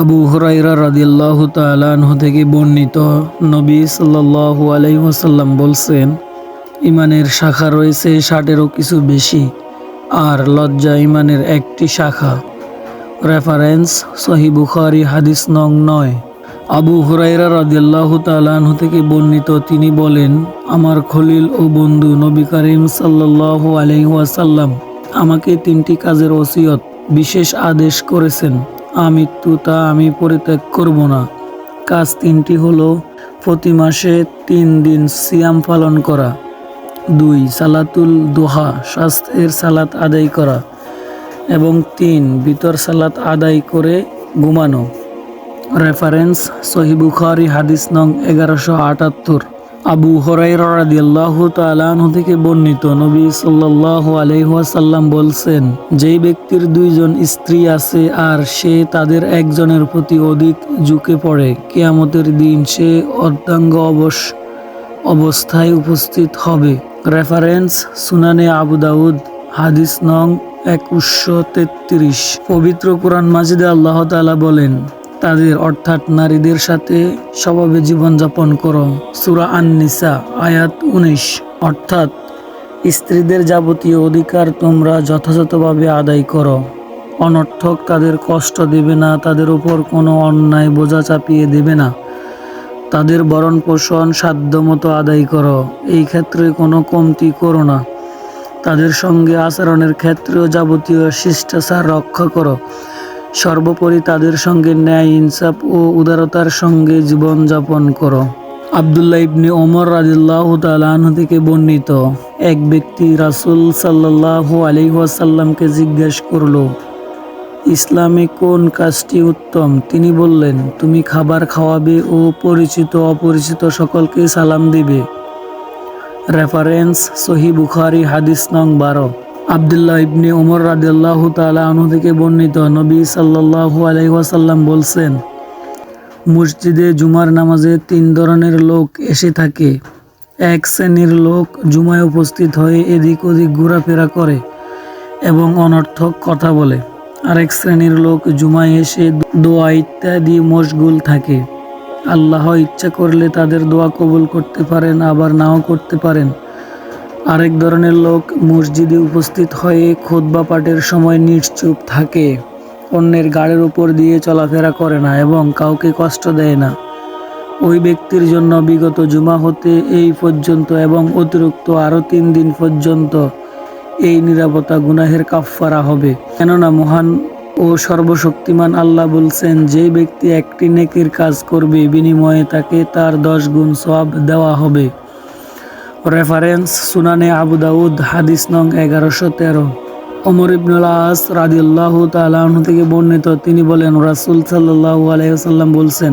আবু হুরাইরা রাদিয়াল্লাহ তালাহ থেকে বর্ণিত নবী সাল্লাল্লাহু আলাইহি ওয়াসাল্লাম বলছেন, ইমানের শাখা রয়েছে ষাটেরও কিছু বেশি, আর লজ্জা ইমানের একটি শাখা। রেফারেন্স সহি বুখারি হাদিস নং নয়। আবু হুরাইরা রাদিয়াল্লাহ তালাহ থেকে বর্ণিত তিনি বলেন, আমার খলিল ও বন্ধু নবী করিম সাল্লাল্লাহু আলাইহি আমাকে তিনটি কাজের ওসিয়ত বিশেষ আদেশ করেছেন। আমৃত্যু তা আমি পরিত্যাগ করব না। কাজ তিনটি হলো, প্রতি মাসে তিন দিন সিয়াম পালন করা। দুই, সালাতুল দোহা, স্বাস্থ্যের সালাত আদায় করা। এবং তিন বিতর সালাত আদায় করে ঘুমানো। রেফারেন্স সহিবুখারি হাদিস নং এগারোশো আটাত্তর। আবু হরাইরা রাদিয়াল্লাহু তাআলা আনহু থেকে বর্ণিত নবী সাল্লাল্লাহু আলাইহি ওয়াসাল্লাম বলছেন, যেই ব্যক্তির দুইজন স্ত্রী আছে আর সে তাদের একজনের প্রতি অধিক ঝুঁকে পড়ে, কেয়ামতের দিন সে অর্ধাঙ্গ অবশ, অবস্থায় উপস্থিত হবে। রেফারেন্স সুনানে আবু দাউদ, হাদিস নং একুশশো তেত্রিশ। পবিত্র কোরআন মাজিদে আল্লাহ তাআলা বলেন তাদের, অর্থাৎ নারীদের সাথে স্বভাবে জীবনযাপন করো। সুরা আন নিসা আয়াত উনিশ। অর্থাৎ, স্ত্রীদের যাবতীয় অধিকার তোমরা যথাযথভাবে আদায় করো। অনর্থক তাদের কষ্ট দেবে না, তাদের উপর কোনো অন্যায় বোঝা চাপিয়ে দেবে না। তাদের বরণ পোষণ সাধ্যমতো আদায় করো। এই ক্ষেত্রে কোনো কমতি করো না। তাদের সঙ্গে আচরণের ক্ষেত্রেও যাবতীয় শিষ্টাচার রক্ষা করো। সর্বোপরি তাদের সঙ্গে ন্যায়, ইনসাফ ও উদারতার সঙ্গে জীবনযাপন করো। আবদুল্লাহ ইবনে ওমর রাজিল্লাহ তালাহ থেকে বর্ণিত, এক ব্যক্তি রাসুল সাল্লাহ আলিহাসাল্লামকে জিজ্ঞেস করল, ইসলামে কোন কাজটি উত্তম? তিনি বললেন, তুমি খাবার খাওয়াবে ও পরিচিত অপরিচিত সকলকে সালাম দিবে। রেফারেন্স সহি বুখারি, হাদিস নং বারো। আবদুল্লাহ ইবনে ওমর রাদিয়াল্লাহ তাআলা আনহু থেকে বর্ণিত নবী সাল্লাল্লাহু আলাইহি ওয়াসাল্লাম বলছেন, মসজিদে জুমার নামাজে তিন ধরনের লোক এসে থাকে। এক শ্রেণির লোক জুমায় উপস্থিত হয়ে এদিক ওদিক ঘোরাফেরা করে এবং অনর্থক কথা বলে। আরেক শ্রেণির লোক জুমায় এসে দোয়া ইত্যাদি মশগুল থাকে। আল্লাহ ইচ্ছা করলে তাদের দোয়া কবুল করতে পারেন, আবার নাও করতে পারেন। আরেক ধরনের লোক মসজিদে উপস্থিত হয়ে খোদবা পাঠের সময় নিশ্চুপ থাকে। অন্যের গাড়ির উপর দিয়ে চলাফেরা করে না এবং কাউকে কষ্ট দেয় না। ওই ব্যক্তির জন্য বিগত জুমা হতে এই পর্যন্ত এবং অতিরিক্ত আরও তিন দিন পর্যন্ত এই নিরাপত্তা গুনাহের কাফফারা হবে। কেননা মহান ও সর্বশক্তিমান আল্লাহ বলছেন, যে ব্যক্তি একটি নেকির কাজ করবে, বিনিময়ে তাকে তার দশ গুণ সব দেওয়া হবে। রেফারেন্স সুনানে আবু দাউদ হাদিস নং এগারোশো তেরো অমর ইবনুল আস রাদিউল্লাহ তালাহ থেকে বর্ণিত, তিনি বলেন, রাসুল সাল্লাহ আলাইসাল্লাম বলছেন,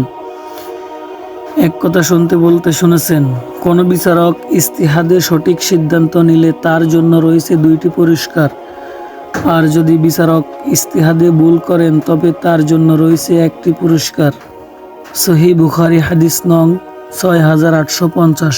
এক কথা শুনতে বলতে শুনেছেন, কোন বিচারক ইস্তিহাদে সঠিক সিদ্ধান্ত নিলে তার জন্য রয়েছে দুইটি পুরস্কার আর যদি বিচারক ইস্তিহাদে ভুল করেন, তবে তার জন্য রয়েছে একটি পুরস্কার সহি বুখারি হাদিস নং ছয় হাজার আটশো পঞ্চাশ।